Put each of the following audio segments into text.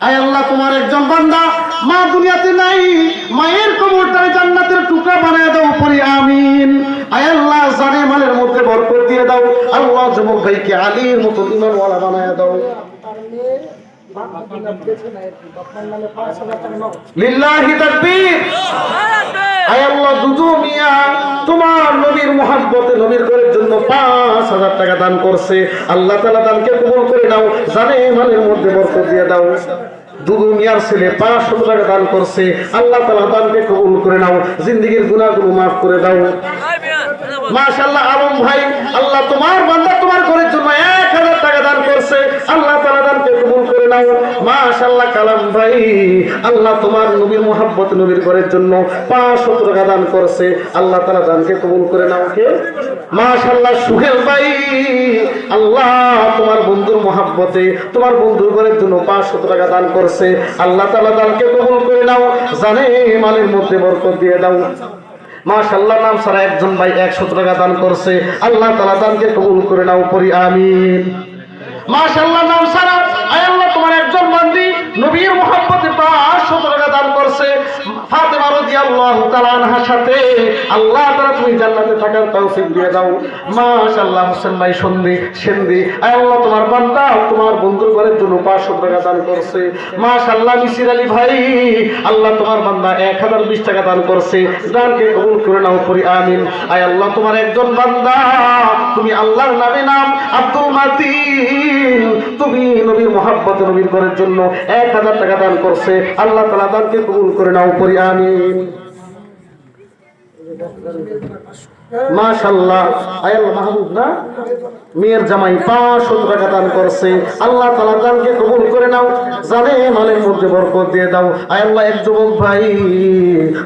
আয় আল্লাহ তোমার একজন বান্দা মা দুনিয়াতে নাই মায়ের কবরটারে জান্নাতের টুকরা বানায় দাও পরি আমিন। আয় আল্লাহ জানে মালের মধ্যে বরকত দিয়ে দাও আল্লাহ যুবক ভাইকে আলীর মতো ইমানওয়ালা বানায় দাও। লিল্লাহি তাকবীর। মোহাব্বতে নবীর ঘরের জন্য পাঁচ হাজার টাকা দান করছে। আল্লাহ তালা দানকে কবুল করে নাও জানে মালের মধ্যে বরকত দিয়ে দাও। দুদুনিয়ার ছেলে পাঁচশো টাকা দান করছে আল্লাহ তালা দানকে কবুল করে নাও। জিন্দিগির গুণাগুলো মাফ করে দাও। মাশাল্লাহ আলম ভাই আল্লাহ তোমার বান্দা তোমার ঘরের জন্য এক হাজার টাকা দান করছে আল্লাহ তালা দানকে কবুল করে নাও। মাশাল্লাহ কালাম ভাই, আল্লাহ তোমার নবীর মোহাব্বত নবীর ঘরের জন্য পাঁচশো টাকা দান করছে। আল্লাহ তালা দানকে কবুল করে নাও কে একশো টাকা দান করছে। আল্লাহ তালা দানকে কবুল করে নাও, পরি, আমিন। মাশাল্লাহ নাম সারা আয় আল্লাহ তোমার একজন বান্দি নবীর মোহাম্মতে পাঁচশো টাকা দান করছে। আল্লাহ তাআলা তুমি জান্নাতে থাকার তৌফিক দিয়ে দাও। হোসেন ভাই সন্ধি, সেন্দি আল্লাহ তোমার বান্দা, তোমার বন্ধুর ঘরের জন্য পাঁচশো টাকা দান করছে। মাশাআল্লাহ মিসির আলী ভাই, আল্লাহ তোমার বান্দা এক হাজার বিশ টাকা দান করছে। দানকে কবুল করে নাও, করি, আমিন। আয় আল্লাহ তোমার একজন বান্দা, তুমি আল্লাহর নামে নাম আব্দুল মাতিন। তুমি নবীর মোহাব্বত নবীর ঘরের জন্য এক হাজার টাকা দান করছে। আল্লাহ তালা দানকে কবুল করে নাও, করি, আমিন। মাশাল্লাহ আয়াল মাহবুব না? মেয়ের জামাই পাঁচশো টাকা দান করছে। আল্লাহ তালা দানকে কবুল করে নাও, জানে মালের মধ্যে বরকত দিয়ে দাও। আয়াল্লাহ এক যুবক ভাই,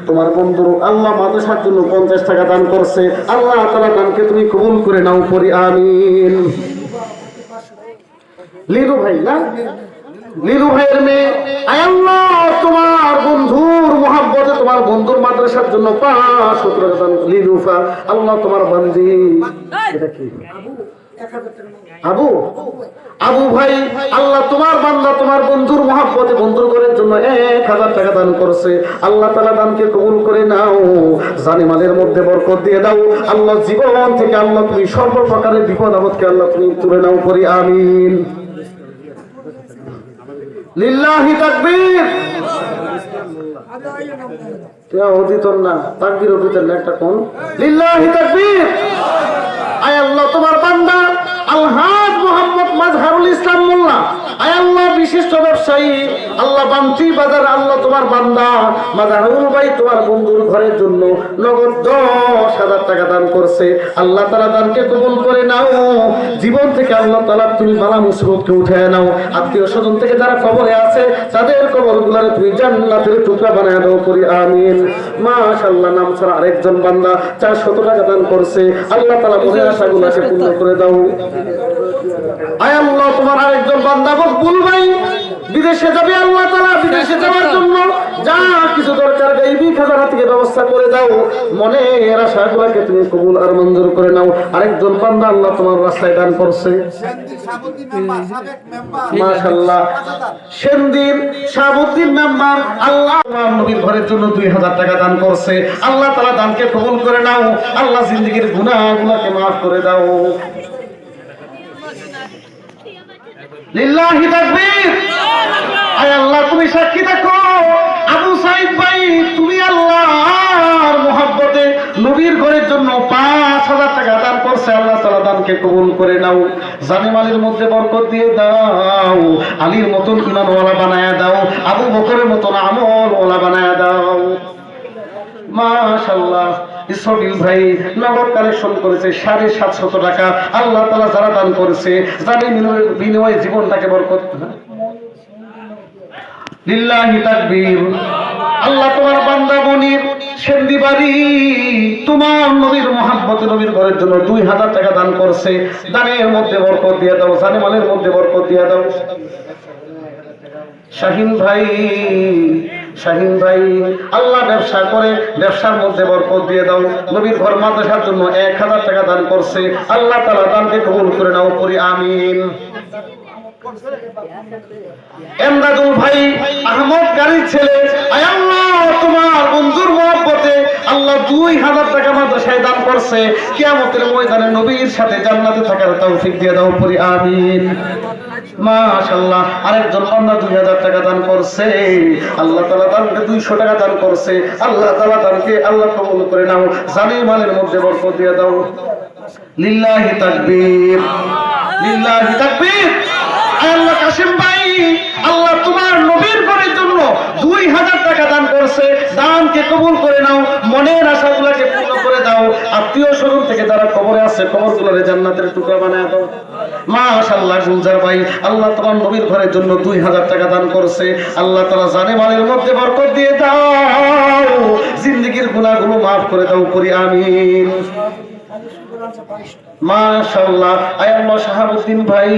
তোমার বন্ধু আল্লাহ মাদ্রাসার জন্য পঞ্চাশ টাকা দান করছে। আল্লাহ তালা দানকে তুমি কবুল করে নাও, পরি, আমিন। লিরু ভাই না? লিরু ভাইয়ের মেয়ে। আয়াল্লাহ তোমার বন্ধুর মোহাব্বতে তোমার বন্ধুর মাদ্রাসার জন্য পাঁচশো টাকা। দান লিরুফা আল্লাহ তোমার বান্দি। আবু? আবু ভাই, আল্লাহ তোমার বান্দা, তোমার বন্ধুর মহাব্বতে বন্ধুর ঘরের জন্য এক হাজার টাকা দান করছে। আল্লাহ তালা দানকে কবুল করে নাও। জানি মালের মধ্যে বরকত দিয়ে দাও। আল্লাহ জীবন থেকে আল্লাহ তুমি সর্বপ্রকারের বিপদ আপদকে আল্লাহ তুমি তুলে নাও করি, আমিন। লিল্লাহি তাকবীর। কেউ অদিতর না, তাকবীর অদিতর না একটা কোন? লিল্লাহি তাকবীর। আয় আল্লাহ, তোমার বান্দা আলহাজ মোহাম্মদ মাজহারুল ইসলাম মোল্লা। জীবন থেকে আল্লাহ তালা তুমি মুসিবতকে উঠে নাও। আত্মীয় স্বজন থেকে যারা কবরে আছে, তাদের কবর গুলারে তুমি জান্নাতের টুকরা বানায় দাও করি, আমিন। নাম ছাড়া আরেকজন বান্দা চার শত টাকা দান করছে। আল্লাহ তালা মনের পূর্ণ করে দাও। আয় আল্লাহ তোমার আরেকজন বান্দা মকবুল বিদেশে যাবে আল্লাহ তালা বিদেশে যাওয়ার জন্য। যা কিছু দরকার গাইবি খাজানা থেকে ব্যবস্থা করে দাও। মনের আশাগুলাকে তুমি কবুল আর মঞ্জুর করে নাও। আরেকজন বান্দা আল্লাহ তোমার রাস্তায় দান করছে। মাশাল্লাহ সেনদিন শাহাবুদ্দিন মেম্বার আল্লাহ নবীর ঘরের জন্য দুই হাজার টাকা দান করছে। আল্লাহ দানকে কবুল করে নাও। আল্লাহ জিন্দগির গুনাহগুলোকে মাফ করে দাও। লিল্লাহি তাকবীর। আয় আল্লাহ তুমি সাক্ষী থাকো। আবু সাইদ ভাই তুমি আল্লাহর মোহাব্বতে নবীর ঘরের জন্য পাঁচ হাজার টাকা দান করছে। আল্লাহ তালা দানকে কবুল করে নাও। জানিমালের মধ্যে বরকত দিয়ে দাও। আলীর মতন ইমানওয়ালা বানায় দাও। আবু বকরের মতন আমলওয়ালা বানায় দাও। মাশাল্লাহ ইসরাফিল ভাই, নগদ কালেকশন করেছে, সাড়ে সাতশত টাকা। আল্লাহ তালা যারা দান করেছে, জানি বিনিময়ে জীবনটাকে বরকত লিল্লাহি তাকবীর। আল্লাহ তোমার বান্দা বনির সেন্দি বাড়ি, তোমার নবীর মোহাম্মত নবীর ঘরের জন্য দুই হাজার টাকা দান করছে। দানের মধ্যে বরকত দিয়ে দাও জানেমালের মধ্যে বরকত দিয়ে দাও। শাহিন ভাই শাহিন ভাই, আল্লাহ ব্যবসা করে, ব্যবসার মধ্যে বরকত দিয়ে দাও। নবীর ঘর মাদ্রাসার জন্য এক হাজার টাকা দান করছে। আল্লাহ তালা দানকে কবুল করে নাও, করি, আমিন। দুই হাজার টাকা মাদ্রাসায় দান করছে। নবীর সাথে জান্নাতে থাকার তৌফিক দিয়ে দাও পরি আমিন। আরেকজন বান্দা দুই হাজার টাকা দান করছে, আল্লাহ তালা টাকা দান করছে, আল্লাহ আল্লাহ কবুল করে নাও মধ্যে বরকত দিয়ে দাও। লিল্লাহি তাকবীর লিল্লাহি তাকবীর। আল্লাহ ভাই, আল্লাহ তোমার নবীর ঘরের জন্য দুই হাজার টাকা দান করছে, দানকে কবুল করে নাও, মনের আশাগুলোকে পূর্ণ করে দাও। আত্মীয় স্বজন থেকে যারা কবরে আছে কবর গুলারে জান্নাতের টুকরা বানায় দাও। মাশাল্লাহ গুলজার ভাই, আল্লাহ তোমার নবীর ঘরের জন্য দুই হাজার টাকা দান করছে। আল্লাহ তালা জানে মালের মধ্যে বরকত দিয়ে জিন্দগির গুণাগুলো মাফ করে দাও করি আমিন। মাশাআল্লাহ। আয়াল্লাহ শাহাবুদ্দিন ভাই,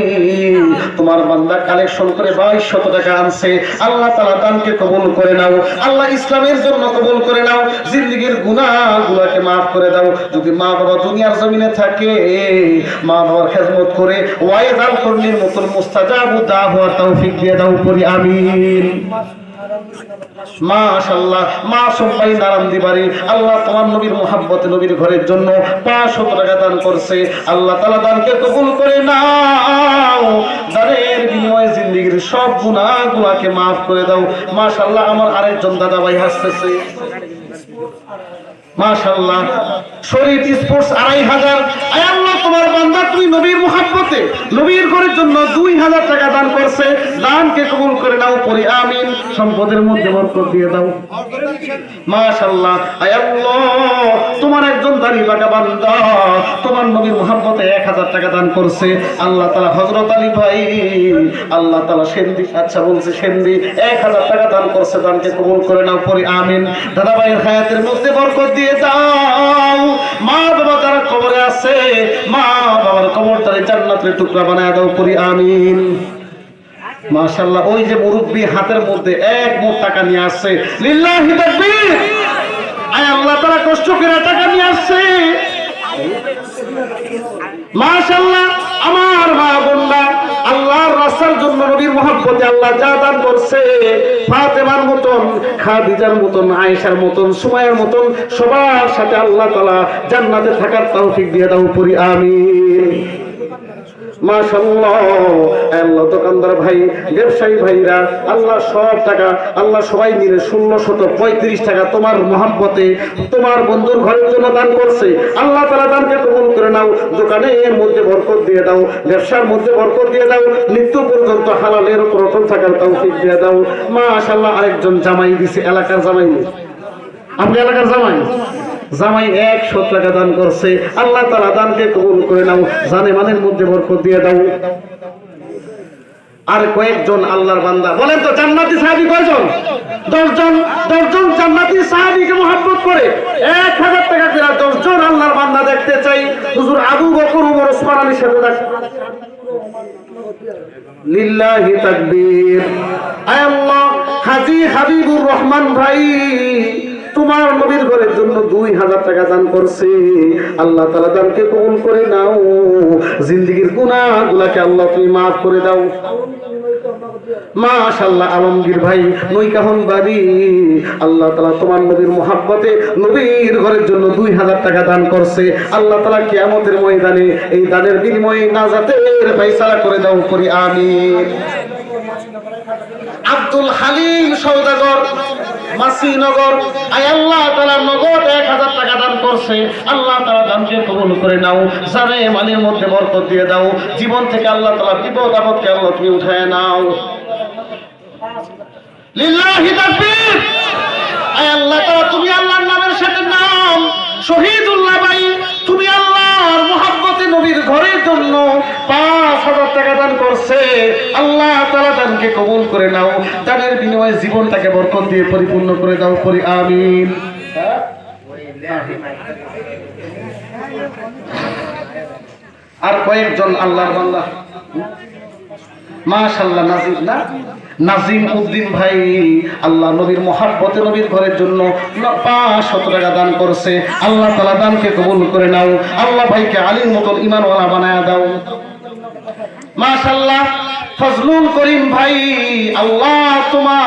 তোমার বান্দা কালেকশন করে বাইশ শত টাকা আনছে। আল্লাহ তাআলা দানকে কবুল করে নাও। আল্লাহ ইসলামের জন্য কবুল করে নাও। জিন্দগির গুনাহগুলোকে মাফ করে দাও। যদি মা বাবা দুনিয়ার জমিনে থাকে মা বাবার খেদমত করে ওয়াইদ আল কর্ণীর মতন মুস্তাজাবু দাওয়ার তৌফিক দিয়ে দাও পরি আমিন। মাশাআল্লাহ মা সবাই নারাম দিবারি, আল্লাহ তোমার নবীর মোহাব্বতে নবীর ঘরের জন্য পাঁচশো টাকা দান করছে। আল্লাহ তালা দানকে কবুল করে নাও। দানের বিনিময়ে জিন্দিগির সব গুণা গুণাগুলাকে মাফ করে দাও। মাশাআল্লাহ, আমার আরেকজন দাদা ভাই হাসতেছে। মাশাআল্লাহ, শরীফ স্পোর্টস আড়াই হাজার আয় আল্লাহ তোমার বান্দা তুমি নবীর মোহাম্মতে নবীর ঘরের জন্য দুই হাজার টাকা দান করছে। দানকে কবুল করে নাও, পরে আমিন। সম্পদের মধ্যে বরকত দিয়ে দাও। মাশাল্লাহ আয়াল্লাহ তোমার একজন দাঁড়িয়ে বান্দা, তোমার হাজার টাকা দান করছে। আল্লাহ তালা হজরত আলী ভাই, আল্লাহ তালা সেন্দি আচ্ছা বলছে সেন্দি, এক হাজার টাকা দান করছে, দানকে কবুল করে নাও, পরি আমিন। দাদা ভাইয়ের হায়াতের মধ্যে বরকত দিয়ে দাও। মা বাবা তারা কবরে আছে, মা বাবার কবর তারে জান্নাতের টুকরা বানায় দাও, পরি আমিন। মাশাআল্লাহ, ওই যে মুরব্বি হাতের মধ্যে এক মোট টাকা নিয়ে আসছে। লিল্লাহি তাকবীর! আয় আল্লাহ তারা কষ্ট করে টাকা নিয়ে আসছে। মাশাআল্লাহ, আমার মা বোনরা, আল্লাহর রাস্তার জন্য নবীর মহব্বতে আল্লাহ যা দান করছে, ফাতেমার মতন, খাদিজার মতন, আয়েশার মতন সুমায়ের মতন, সবার সাথে আল্লাহ তাআলা জান্নাতে থাকার তৌফিক দিয়ে দাও পরি আমিন। পঁয়ত্রিশ টাকা দান করে নাও, দোকানের মধ্যে বরকত দিয়ে দাও, ব্যবসার মধ্যে বরকত দিয়ে দাও মৃত্যু পর্যন্ত হালালের উপর অটল থাকার তৌফিক দিয়ে দাও। মাশাআল্লাহ, আরেকজন জামাই দিছে, এলাকার জামাই আপনি এলাকার জামাই? জামাই একশো টাকা দান করছে। আল্লাহ তালা দানকে কবুল করে নাও, জানে মানের মধ্যে বরকত দিয়ে দাও। আর কয়েকজন আল্লাহর বান্দা, বলেন তো জান্নাতি সাহাবি কয়জন? দশজন দশজন জান্নাতি সাহাবিকে মহাব্বত করে। এক হাজার টাকা করে দশজন আল্লাহর বান্দা দেখতে চাই। হুজুর আবু বকর উমর ওসমান আলীর সাথে দেখ লিল্লাহি তাকবীর। আয় আল্লাহ, হাজী হাবিবুর রহমান ভাই। তোমার নবীর ঘরের জন্য দুই হাজার টাকা দান করছে। আল্লাহ তালা দানকে কবুল করে নাও। জিন্দিগির গুনাহগুলাকে আল্লাহ তুমি মাফ করে দাও। মাশাল্লাহ আলমগীর ভাই নৈকাহন বাড়ি আল্লাহ তালা তোমার নবীর মোহাব্বতে নবীর ঘরের জন্য দুই হাজার টাকা দান করছে। আল্লাহ তালা কিয়ামতের ময়দানে এই দানের বিনিময়ে না নাজাতের ফয়সালা করে দাও করি আমি আব্দুল হালিম সৌদাগর আল্লাহ আল্লাহ জীবন থেকে আল্লাহ তালা আল্লাহ তুমি নাও। আল্লাহ তুমি নামের সাথে নাম। শহীদুল্লাহ ভাই, তুমি আল্লাহর মুহাব্বতে নবীর ঘরের জন্য পাঁচ হাজার টাকা দান করছে আল্লাহ তাআলা দানকে কবুল করে নাও দানের বিনিময়ে জীবনটাকে বরকত দিয়ে পরিপূর্ণ করে দাও, পরি, আমিন। আর কয়েকজন আল্লাহর বান্দা। মাশাল্লাহ নাজিম না? নাজিম উদ্দিন ভাই, আল্লাহ নবীর মহাব্বতে নবীর ঘরের জন্য পাঁচশত টাকা দান করছে। আল্লাহ তালা দানকে কবুল করে নাও। আল্লাহ ভাইকে আলীর মতন ইমানওয়ালা বানায় দাও। মাশাল্লাহ ফজলুল করিম ভাই আল্লাহ তোমার